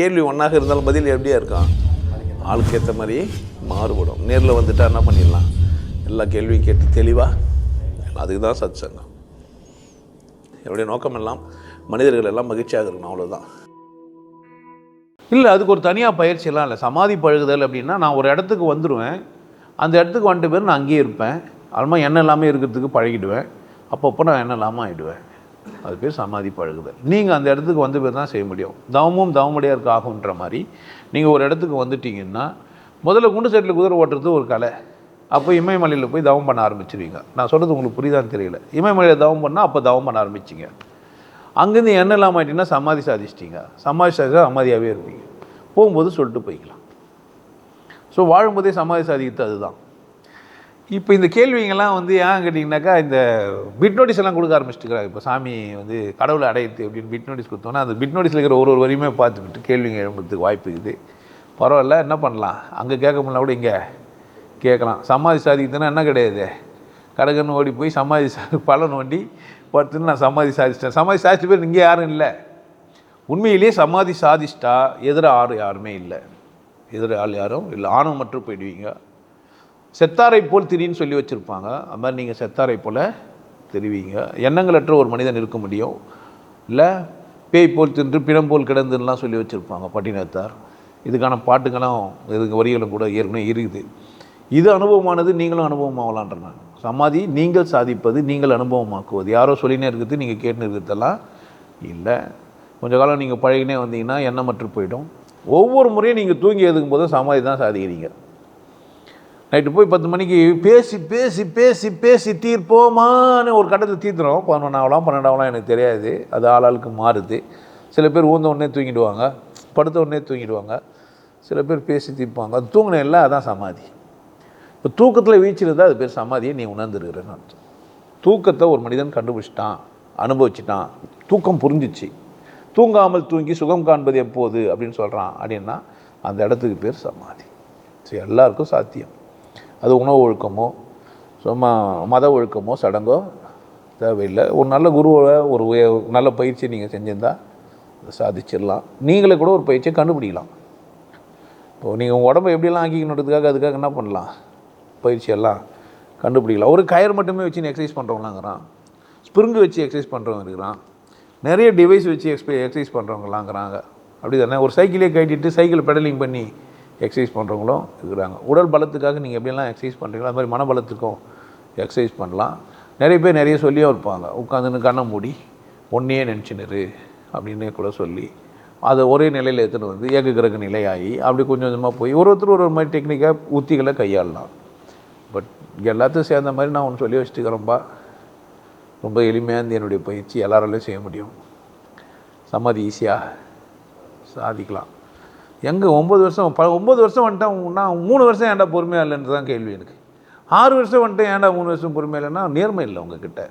கேள்வி ஒன்றாக இருந்தாலும் பதில் எப்படியா இருக்கான் ஆளுக்கு ஏற்ற மாதிரி மாறுபடும். நேரில் வந்துட்டா என்ன பண்ணிடலாம்? எல்லா கேள்வியும் கேட்டு தெளிவாக அதுக்கு தான் சத் சங்கம் என்னுடைய நோக்கம் எல்லாம் மனிதர்கள் எல்லாம் மகிழ்ச்சியாக இருக்கணும் அவ்வளோதான் இல்லை அதுக்கு ஒரு தனியாக பயிற்சியெல்லாம் இல்லை. சமாதி பழகுதல் அப்படின்னா நான் ஒரு இடத்துக்கு வந்துடுவேன் அந்த இடத்துக்கு வந்துட்டு பேர் நான் அங்கேயே இருப்பேன். அதுமாதிரி எண்ணெய் இல்லாமல் இருக்கிறதுக்கு பழகிடுவேன். அப்பப்போ நான் எண்ணெய் இல்லாமல் ஆகிடுவேன் அது பேர் சமாதி பழகுதல் நீங்கள் அந்த இடத்துக்கு வந்து பேர் தான் செய்ய முடியும். தவமும் தவமுடையாருக்கு ஆகுன்ற மாதிரி நீங்கள் ஒரு இடத்துக்கு வந்துட்டீங்கன்னா முதல்ல குண்டு செட்டில் குதிரை ஓட்டுறது ஒரு கலை. அப்போ இமயமலையில் போய் தவம் பண்ண ஆரம்பிச்சிருவீங்க. நான் சொல்கிறது உங்களுக்கு புரியுதான்னு தெரியல. இமயமலையில் தவம் பண்ணால் அப்போ தவம் பண்ண ஆரம்பிச்சிங்க. அங்கேருந்து எண்ணெய் இல்லாமல் சமாதி சாதிச்சிட்டிங்க. சமாதி சாதிச்சா சமாதியாகவே இருப்பீங்க. போகும்போது சொல்லிட்டு போய்க்கலாம். ஸோ வாழும்போதே சமாதி சாதிக்கிறது அதுதான். இப்போ இந்த கேள்விங்கெல்லாம் வந்து ஏன் கேட்டிங்கனாக்கா இந்த பிட் நோட்டீஸ் எல்லாம் கொடுக்க ஆரம்பிச்சிட்டுக்கிறாங்க இப்போ சாமி வந்து கடவுளை அடையுது அப்படின்னு பிட் நோட்டீஸ் கொடுத்தோன்னா அந்த பிட் நோட்டீஸில் இருக்கிற ஒரு ஒரு வரியுமே பார்த்துக்கிட்டு கேள்விங்க எழும்புறதுக்கு வாய்ப்பு இருக்குது. பரவாயில்ல என்ன பண்ணலாம்? அங்கே கேட்க முடியல கூட இங்கே கேட்கலாம். சமாதி சாதிக்கிறதுனா என்ன கிடையாது? கடகன்னு ஓடி போய் சமாதி சா பலன் வண்டி படுத்துன்னு நான் சமாதி சாதிச்சிட்டேன். சமாதி சாதிச்ச பேர் இங்கே யாரும் இல்லை. உண்மையிலேயே சமாதி சாதிச்சிட்டா எதிர ஆறு யாருமே இல்லை. எதிர ஆள் யாரும் இல்லை. ஆணவம் மட்டும் போயிடுவீங்க. செத்தாரை போல் திரின்னு சொல்லி வச்சுருப்பாங்க. அது மாதிரி நீங்கள் செத்தாரை போல் தெரிவிங்க. எண்ணங்களற்ற ஒரு மனிதன் இருக்க முடியும். இல்லை பேய் போல் தின்று பிணம் போல் கிடந்துலாம் சொல்லி வச்சுருப்பாங்க பட்டினத்தார். இதுக்கான பாட்டுகளும் இதுக்கு வரிகளும் கூட ஏற்கனவே இருக்குது. இது அனுபவமானது நீங்களும் அனுபவமாகலான்ற நான் சமாதி நீங்கள் சாதிப்பது நீங்கள் அனுபவமாக்குவது. யாரோ சொல்லினே இருக்குது நீங்கள் கேட்டுன்னு இருக்கிறதெல்லாம் இல்லை. கொஞ்ச காலம் நீங்கள் பழகினே வந்தீங்கன்னா எண்ணமற்று போயிடும். ஒவ்வொரு முறையும் நீங்கள் தூங்கி எதுக்கும் போதும் சமாதி தான் சாதிக்கிறீங்க. நைட்டு போய் பத்து மணிக்கு பேசி பேசி பேசி பேசி தீர்ப்போமான்னு ஒரு கட்டத்தில் தீர்த்துறோம். பதினொன்றாவலாம் பன்னெண்டாவலாம் எனக்கு தெரியாது. அது ஆளாளுக்கு மாறுது. சில பேர் ஊந்த உடனே தூங்கிடுவாங்க படுத்த உடனே தூங்கிடுவாங்க. சில பேர் பேசி தீர்ப்பாங்க. அது தூங்கின இல்லை அதான் சமாதி. இப்போ தூக்கத்தில் வீழ்ச்சிருந்தா அது பேர் சமாதியை நீ உணர்ந்துருக்கிறேன்னு அர்த்தம். தூக்கத்தை ஒரு மனிதன் கண்டுபிடிச்சிட்டான் அனுபவிச்சிட்டான். தூக்கம் புரிஞ்சிச்சு. தூங்காமல் தூங்கி சுகம் காண்பது எப்போது அப்படின்னு சொல்கிறான் அப்படின்னா அந்த இடத்துக்கு பேர் சமாதி. சரி எல்லாருக்கும் சாத்தியம். அது உணவு ஒழுக்கமோ சும்மா மத ஒழுக்கமோ சடங்கோ தேவையில்லை. ஒரு நல்ல குருவை ஒரு நல்ல பயிற்சி நீங்கள் செஞ்சிருந்தால் சாதிச்சிடலாம். நீங்களே கூட ஒரு பயிற்சியை கண்டுபிடிக்கலாம். இப்போது நீங்கள் உங்கள் உடம்பை எப்படியெல்லாம் ஆக்கிக்கணுன்றதுக்காக அதுக்காக என்ன பண்ணலாம்? பயிற்சியெல்லாம் கண்டுபிடிக்கலாம். ஒரு கயர் மட்டுமே வச்சு எக்ஸசைஸ் பண்ணுறவங்களாங்கிறான் ஸ்ப்ரிங்கு வச்சு எக்ஸசைஸ் பண்ணுறவங்க இருக்கிறான். நிறைய டிவைஸ் வச்சு எக்ஸ்பை எக்ஸசைஸ் பண்ணுறவங்களாங்கிறாங்க அப்படி தானே ஒரு சைக்கிளே கட்டிட்டு சைக்கிள் பெடலிங் பண்ணி எக்ஸசைஸ் பண்ணுறவங்களும் இருக்கிறாங்க. உடல் பலத்துக்காக நீங்கள் எப்படியெல்லாம் எக்ஸசைஸ் பண்ணுறீங்களோ அது மாதிரி மனபலத்துக்கும் எக்ஸசைஸ் பண்ணலாம். நிறைய பேர் நிறைய சொல்லியும் இருப்பாங்க. உட்காந்துன்னு கண்ணை மூடி ஒன்றையே நினச்சினிரு அப்படின்னு கூட சொல்லி அதை ஒரே நிலையில் எடுத்துகிட்டு வந்து ஏக கிரக நிலையாகி அப்படி கொஞ்சம் கொஞ்சமாக போய் ஒரு ஒருத்தர் ஒரு ஒரு மாதிரி டெக்னிக்காக உத்திகளை கையாளலாம். பட் எல்லாத்தையும் சேர்ந்த மாதிரி நான் ஒன்று சொல்லி வச்சுட்டுக்கிறேன்ப்பா ரொம்ப எளிமையாக இருந்து என்னுடைய பயிற்சி எல்லாராலையும் செய்ய முடியும். சம்மதி ஈஸியாக சாதிக்கலாம். எங்கே ஒம்பது வருஷம் ப ஒம்பது வருஷம் வந்துட்டேன் நான் மூணு வருஷம் ஏன்டா பொறுமையாக இல்லைன்னு தான் கேள்வி எனக்கு. ஆறு வருஷம் வந்துட்டேன் ஏன்டா மூணு வருஷம் பொறுமையாக இல்லைன்னா நேர்மை இல்லை உங்ககிட்ட.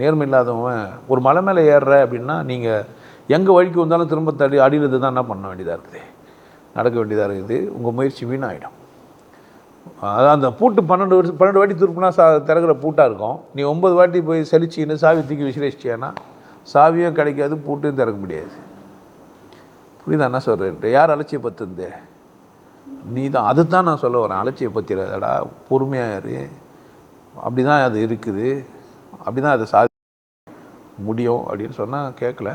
நேர்மை இல்லாதவன் ஒரு மலை மேலே ஏறுற அப்படின்னா நீங்கள் எங்கே வழிக்கு வந்தாலும் திரும்ப தடி அடியிலிருந்து தான் என்ன பண்ண வேண்டியதாக இருக்குது? நடக்க வேண்டியதாக இருக்குது? உங்கள் முயற்சி வீணாகிடும் அதான் அந்த பூட்டு பன்னெண்டு வருஷம் பன்னெண்டு வாட்டி திருப்பினா சா திறக்கிற பூட்டாக இருக்கும். நீ ஒம்பது வாட்டி போய் செலிச்சின்னு சாவி தூக்கி விசிரிச்சியானா சாவியும் கிடைக்காது பூட்டும் திறக்க முடியாது. புரியுதா என்ன சொல்கிறேன் யார் அலட்சியப்படுத்துந்தே நீ தான் அது தான் நான் சொல்ல வரேன். அலட்சியப்படுத்திடாதடா. பொறுமையாக இரு. அப்படி தான் அது இருக்குது. அப்படி தான் அதை சாதி முடியும் அப்படின்னு சொன்னால் கேட்கல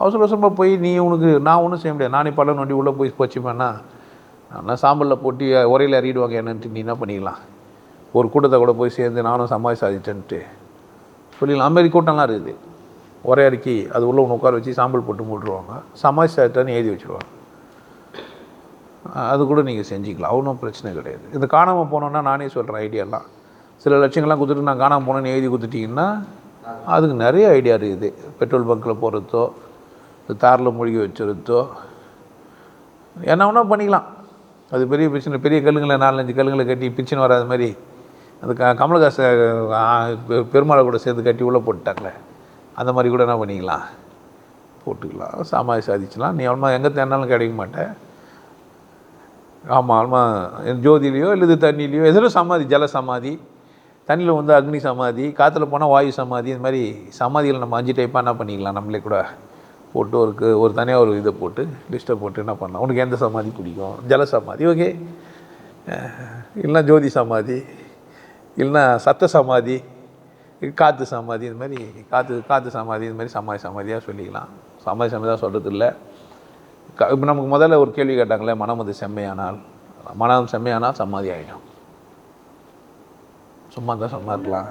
அவசர அவசரமாக போய் நீ உனக்கு நான் ஒன்றும் செய்ய முடியாது. நானே பல நொண்டி உள்ளே போய் போச்சுமேண்ணா நான் சாம்பலில் போட்டி உரையில் அறியிடுவாங்க என்னன்ட்டு நீ என்ன பண்ணிக்கலாம் ஒரு கூட்டத்தை கூட போய் சேர்ந்து நானும் சமாதி சாதிச்சேன்ட்டு. சொல்லிடலாம். அந்த மாதிரி கூட்டம்லாம் இருக்குது. ஒரே அறிக்கை அது உள்ள ஒன்று உட்கார வச்சு சாம்பல் போட்டு போட்டுருவாங்க சமாஜ் சாதிட்டான்னு எழுதி வச்சுருவாங்க. அது கூட நீங்கள் செஞ்சுக்கலாம். ஒன்றும் பிரச்சனை கிடையாது. இந்த காணாமல் போனோன்னா நானே சொல்கிறேன் ஐடியாலாம் சில லட்சங்கள்லாம் கொடுத்துட்டு நான் காணாமல் போனேன்னு எழுதி கொடுத்துட்டிங்கன்னா அதுக்கு நிறைய ஐடியா இருக்குது. பெட்ரோல் பங்க்கில் போகிறதோ இந்த தாரில் மூழ்கி வச்சுருத்தோ என்ன வேணால் பண்ணிக்கலாம். அது பெரிய பிரச்சனை. பெரிய கல்லுங்களை நாலஞ்சு கல்லுங்களை கட்டி பிரச்சனை வராத மாதிரி அந்த க கமலஹாச பெ- பெருமாளை கூட சேர்ந்து கட்டி உள்ளே போட்டுட்டாங்களே. அந்த மாதிரி கூட என்ன பண்ணிக்கலாம்? போட்டுக்கலாம். சாமாதி சாதிச்சலாம். நீ அவ்வளோ எங்கே தேனாலும் கிடைக்க மாட்டேன் ஆமாம் ஆமாம் ஜோதிலையோ இல்லது தண்ணியிலையோ எதில் சமாதி ஜல சமாதி. தண்ணியில் வந்து அக்னி சமாதி காற்றுல போனால் வாயு சமாதி இந்த மாதிரி சமாதியில் நம்ம அஞ்சு டைப்பாக என்ன பண்ணிக்கலாம்? நம்மளே கூட போட்டு ஒரு ஒரு தனியாக ஒரு இதை போட்டு லிஸ்ட்டை போட்டு என்ன பண்ணலாம்? உனக்கு எந்த சமாதி பிடிக்கும்? ஜல சமாதி ஓகே இல்லைன்னா ஜோதி சமாதி இல்லைன்னா சத்த சமாதி. காற்று சமாதி இந்த மாதிரி காற்று காற்று சமாதி இந்த மாதிரி சமாதி சமாதியாக சொல்லிக்கலாம். சமாதி சமாதியாக சொல்கிறது இல்லை க இப்போ நமக்கு முதல்ல ஒரு கேள்வி கேட்டாங்களே மனம் அது செம்மையானால்? மனம் செம்மையானால் சமாதி ஆகிடும் சும்மா தான் சும்மா இருக்கலாம்.